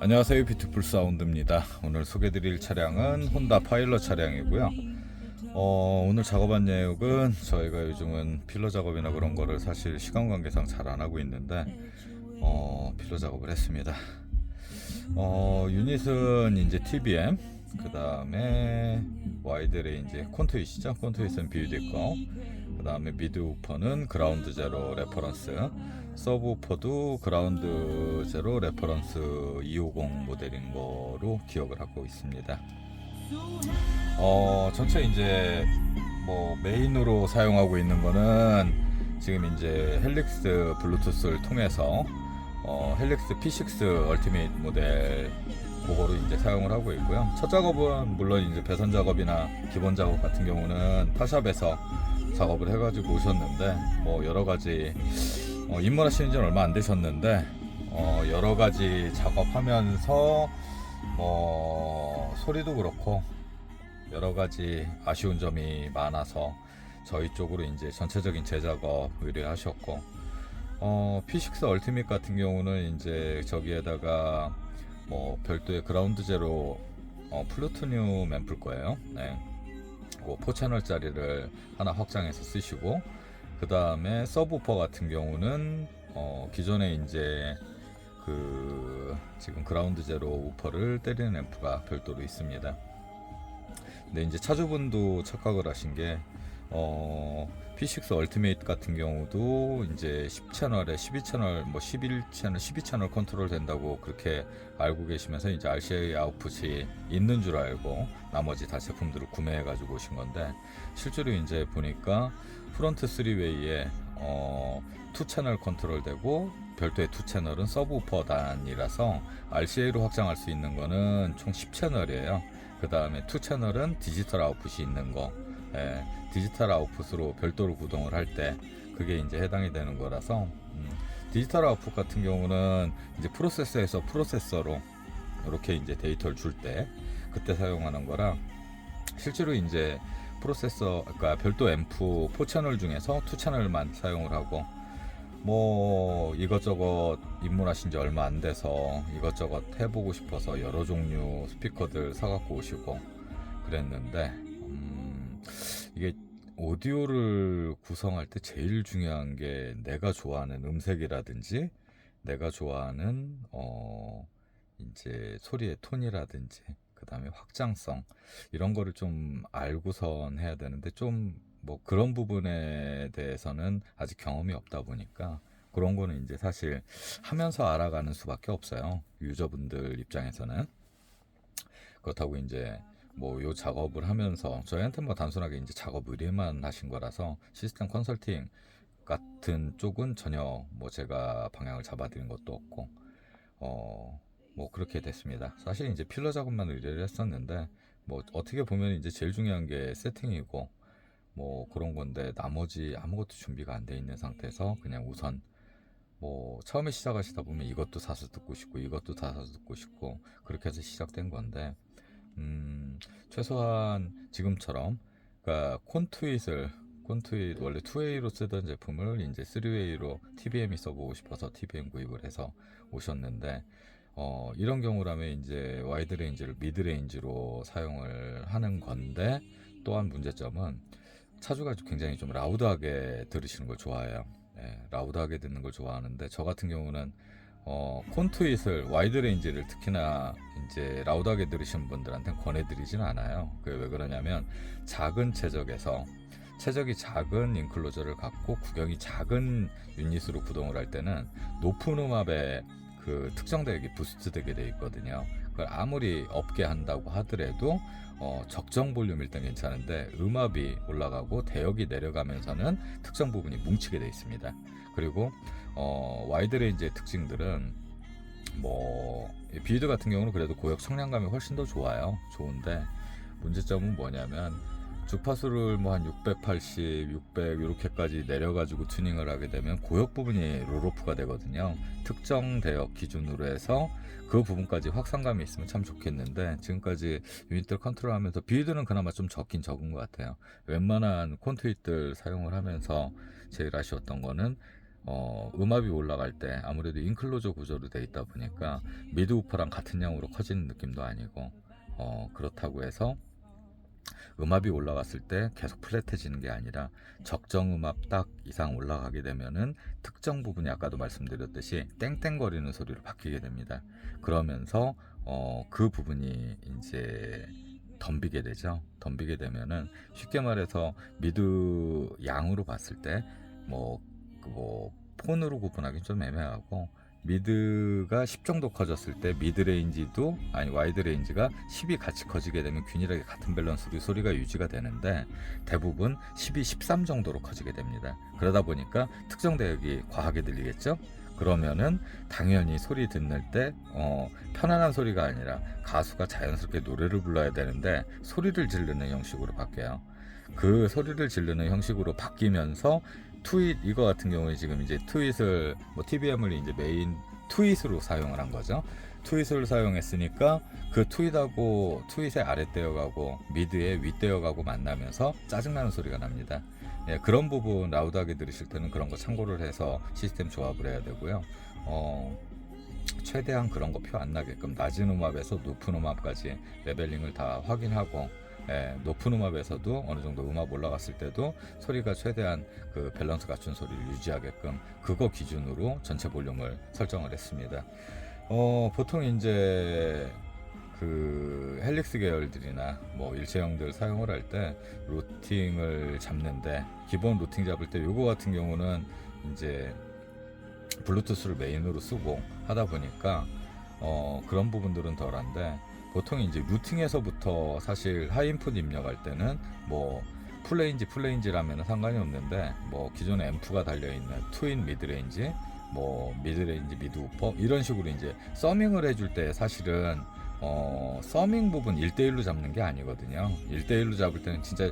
안녕하세요. 뷰티풀 사운드입니다. 오늘 소개드릴 차량은 혼다 파일럿 차량이고요. 어, 오늘 작업한 내역은 저희가 요즘은 필러 작업이나 그런 거를 사실 시간 관계상 잘 안 하고 있는데 어, 필러 작업을 했습니다. 어, 유닛은 이제 TBM 그 다음에 와이드 레인지 콘트윗이죠? 콘트윗은 BUD 거 그 다음에 미드 우퍼는 그라운드 제로 레퍼런스 서브 우퍼도 그라운드 제로 레퍼런스 250 모델인 거로 기억을 하고 있습니다. 어 전체 이제 뭐 메인으로 사용하고 있는 거는 지금 이제 헬릭스 블루투스를 통해서 어, 헬릭스 P6 얼티메이트 모델 그거로 이제 사용을 하고 있고요. 첫 작업은 물론 이제 배선 작업이나 기본 작업 같은 경우는 타샵에서 작업을 해가지고 오셨는데 뭐 여러 가지 어, 입문하시는 지는 얼마 안 되셨는데 어, 여러 가지 작업하면서 뭐 소리도 그렇고 여러 가지 아쉬운 점이 많아서 저희 쪽으로 이제 전체적인 재작업 의뢰하셨고 어, P6 얼티밋 같은 경우는 이제 저기에다가 뭐 별도의 그라운드 제로 어, 플루토늄 앰플 거예요. 네. 그 4채널짜리를 하나 확장해서 쓰시고 그 다음에 서브퍼 같은 경우는 어, 기존에 이제 그 지금 그라운드 제로 우퍼를 때리는 앰프가 별도로 있습니다. 근데 이제 차주분도 착각을 하신 게 어, P6 얼티메이트 같은 경우도 이제 10채널에 12채널 뭐 11채널 12채널 컨트롤 된다고 그렇게 알고 계시면서 이제 RCA 아웃풋이 있는 줄 알고 나머지 다 제품들을 구매해 가지고 오신 건데 실제로 이제 보니까 프론트 3웨이에 어, 2채널 컨트롤 되고 별도의 2채널은 서브우퍼 단이라서 RCA로 확장할 수 있는 거는 총 10채널이에요. 그 다음에 2채널은 디지털 아웃풋이 있는 거 예, 디지털 아웃풋으로 별도로 구동을 할 때 그게 이제 해당이 되는 거라서 음, 디지털 아웃풋 같은 경우는 이제 프로세서에서 프로세서로 이렇게 이제 데이터를 줄 때 그때 사용하는 거라 실제로 이제 프로세서 그러니까 별도 앰프 4채널 중에서 2채널만 사용을 하고 뭐 이것저것 입문하신 지 얼마 안 돼서 이것저것 해보고 싶어서 여러 종류 스피커들 사갖고 오시고 그랬는데 음, 이게 오디오를 구성할 때 제일 중요한 게 내가 좋아하는 음색이라든지 내가 좋아하는 어 이제 소리의 톤이라든지 그 다음에 확장성 이런 거를 좀 알고선 해야 되는데 좀 뭐 그런 부분에 대해서는 아직 경험이 없다 보니까 그런 거는 이제 사실 하면서 알아가는 수밖에 없어요. 유저분들 입장에서는. 그렇다고 이제 뭐 요 작업을 하면서 저희한테 뭐 단순하게 이제 작업 의뢰만 하신 거라서 시스템 컨설팅 같은 쪽은 전혀 뭐 제가 방향을 잡아드린 것도 없고 어 뭐 그렇게 됐습니다. 사실 이제 필러 작업만 의뢰를 했었는데 뭐 어떻게 보면 이제 제일 중요한 게 세팅이고 뭐 그런 건데 나머지 아무것도 준비가 안 돼 있는 상태에서 그냥 우선 뭐 처음에 시작하시다 보면 이것도 사서 듣고 싶고 이것도 다 사서 듣고 싶고 그렇게 해서 시작된 건데 음 최소한 지금처럼 그러니까 콘트윗을 콘트윗 원래 2A로 쓰던 제품을 이제 3A로 TBM이 써보고 싶어서 TBM 구입을 해서 오셨는데 어, 이런 경우라면 이제 와이드 레인지를 미드 레인지로 사용을 하는 건데 또한 문제점은 차주가 굉장히 좀 라우드하게 들으시는 걸 좋아해요. 예, 라우드하게 듣는 걸 좋아하는데 저 같은 경우는 어, 콘트윗을 와이드 레인지를 특히나 이제 라우드하게 들으시는 분들한테는 권해드리진 않아요. 그게 왜 그러냐면 작은 최적에서 최적이 작은 인클로저를 갖고 구경이 작은 유닛으로 구동을 할 때는 높은 음압에 그 특정 대역이 부스트 되게 돼 있거든요. 그걸 아무리 없게 한다고 하더라도 어, 적정 볼륨일 땐 괜찮은데 음압이 올라가고 대역이 내려가면서는 특정 부분이 뭉치게 돼 있습니다. 그리고 어, 와이드 레인지의 특징들은 뭐 비드 같은 경우는 그래도 고역 청량감이 훨씬 더 좋아요. 좋은데 문제점은 뭐냐면 주파수를 뭐 한 680, 600 이렇게까지 내려가지고 튜닝을 하게 되면 고역 부분이 롤오프가 되거든요. 특정 대역 기준으로 해서 그 부분까지 확산감이 있으면 참 좋겠는데 지금까지 유닛들 컨트롤하면서 비드는 그나마 좀 적긴 적은 것 같아요. 웬만한 콘트윗들 사용을 하면서 제일 아쉬웠던 거는 어, 음압이 올라갈 때 아무래도 인클로저 구조로 돼 있다 보니까 미드 우퍼랑 같은 양으로 커지는 느낌도 아니고 어, 그렇다고 해서 음압이 올라갔을 때 계속 플랫해지는 게 아니라 적정 음압 딱 이상 올라가게 되면은 특정 부분이 아까도 말씀드렸듯이 땡땡거리는 소리로 바뀌게 됩니다. 그러면서 어, 그 부분이 이제 덤비게 되죠. 덤비게 되면은 쉽게 말해서 미드 양으로 봤을 때뭐 뭐 폰으로 구분하기 좀 애매하고 미드가 10 정도 커졌을 때 미드 레인지도 아니 와이드 레인지가 10이 같이 커지게 되면 균일하게 같은 밸런스로 소리가 유지가 되는데 대부분 12, 13 정도로 커지게 됩니다. 그러다 보니까 특정 대역이 과하게 들리겠죠? 그러면은 당연히 소리 듣는 때 어, 편안한 소리가 아니라 가수가 자연스럽게 노래를 불러야 되는데 소리를 지르는 형식으로 바뀌어요. 그 소리를 지르는 형식으로 바뀌면서 트윗 이거 같은 경우에 지금 이제 트윗을 뭐 TBM을 이제 메인 트윗으로 사용을 한 거죠. 트윗을 사용했으니까 그 트윗하고 트윗의 아랫대어가고 미드의 윗대어가고 만나면서 짜증나는 소리가 납니다. 예, 그런 부분 라우드하게 들으실 때는 그런 거 참고를 해서 시스템 조합을 해야 되고요. 어, 최대한 그런 거 표 안 나게끔 낮은 음압에서 높은 음압까지 레벨링을 다 확인하고 예, 높은 음압에서도 어느 정도 음압 올라갔을 때도 소리가 최대한 그 밸런스 갖춘 소리를 유지하게끔 그거 기준으로 전체 볼륨을 설정을 했습니다. 어, 보통 이제 그 헬릭스 계열들이나 뭐 일체형들 사용을 할 때 루팅을 잡는데 기본 루팅 잡을 때 요거 같은 경우는 이제 블루투스를 메인으로 쓰고 하다 보니까 어, 그런 부분들은 덜한데 보통 이제 루팅에서부터 사실 하이인풋 입력할 때는 뭐 플레인지 플레인지라면 상관이 없는데 뭐 기존에 앰프가 달려 있는 트윈 미드레인지 뭐 미드레인지 미드 우퍼 이런 식으로 이제 서밍을 해줄 때 사실은 어, 서밍 부분 1대1로 잡는 게 아니거든요. 1대1로 잡을 때는 진짜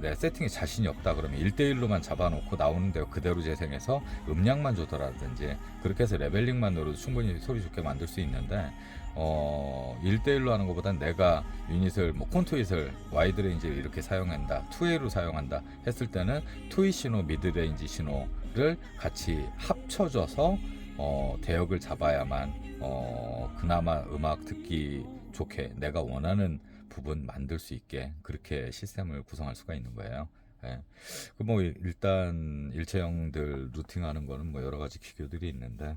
내 세팅에 자신이 없다 그러면 1대1로만 잡아놓고 나오는 대로 그대로 재생해서 음량만 조절하든지 그렇게 해서 레벨링만으로도 충분히 소리 좋게 만들 수 있는데 어, 1대1로 하는 것보단 내가 유닛을 뭐 콘트윗을 와이드 레인지를 이렇게 사용한다 2A로 사용한다 했을 때는 2위 신호 미드 레인지 신호를 같이 합쳐져서 어, 대역을 잡아야만 어, 그나마 음악 듣기 좋게 내가 원하는 부분 만들 수 있게 그렇게 시스템을 구성할 수가 있는 거예요. 예. 그뭐 일단 일체형들 루팅하는 거는 뭐 여러 가지 기교들이 있는데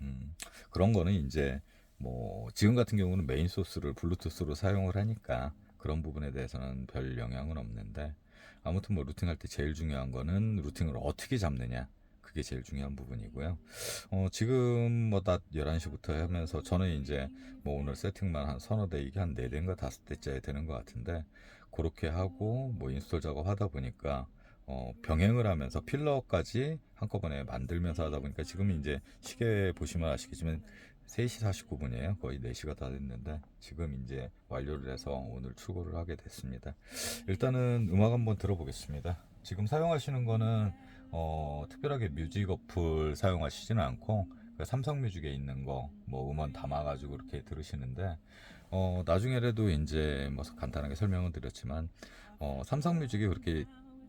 음, 그런 거는 이제 뭐 지금 같은 경우는 메인 소스를 블루투스로 사용을 하니까 그런 부분에 대해서는 별 영향은 없는데 아무튼 뭐 루팅할 때 제일 중요한 거는 루팅을 어떻게 잡느냐 그게 제일 중요한 부분이고요. 어, 지금 뭐다 11시부터 하면서 저는 이제 뭐 오늘 세팅만 한 서너 대 이게 한 4대인가 5대째 되는 것 같은데 그렇게 하고 뭐 인스톨 작업 하다 보니까 어, 병행을 하면서 필러까지 한꺼번에 만들면서 하다 보니까 지금 이제 시계 보시면 아시겠지만 3시 49분이에요. 거의 4시가 다 됐는데 지금 이제 완료를 해서 오늘 출고를 하게 됐습니다. 일단은 음악 한번 들어보겠습니다. 지금 사용하시는 거는 어, 특별하게 뮤직 어플 사용하시지는 않고 그 삼성 뮤직에 있는 거 뭐 음원 담아가지고 이렇게 들으시는데 어, 나중에라도 이제 뭐 간단하게 설명을 드렸지만 어, 삼성 뮤직이 그렇게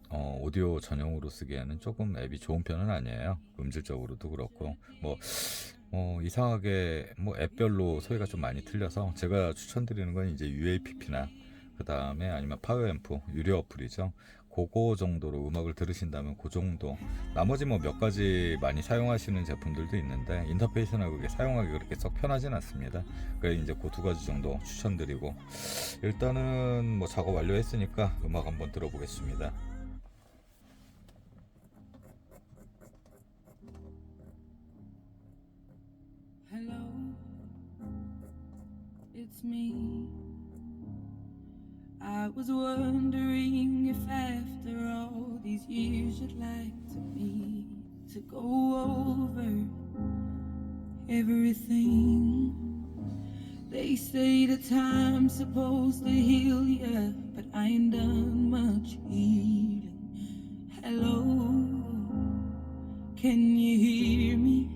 어, 오디오 전용으로 쓰기에는 조금 앱이 좋은 편은 아니에요. 음질적으로도 그렇고 뭐 어, 이상하게 뭐 앱별로 소리가 좀 많이 틀려서 제가 추천드리는 건 이제 UAPP나 그 다음에 아니면 파워앰프 유료 어플이죠. 그거 정도로 음악을 들으신다면 그 정도. 나머지 뭐 몇 가지 많이 사용하시는 제품들도 있는데 인터페이스나 그게 사용하기 그렇게 썩 편하진 않습니다. 그래 이제 그 두 가지 정도 추천드리고 일단은 뭐 작업 완료했으니까 음악 한번 들어보겠습니다. Hello, it's me. I was wondering if after all these years you'd like to me to go over everything. They say the time's supposed to heal ya, but I ain't done much healing. Hello, can you hear me?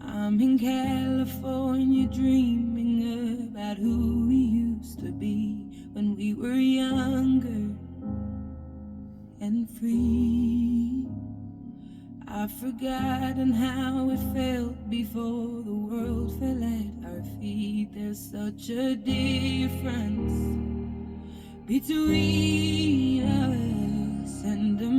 I'm in California dreaming about who we used to be we were younger and free. I've forgotten how it felt before the world fell at our feet. There's such a difference between us and the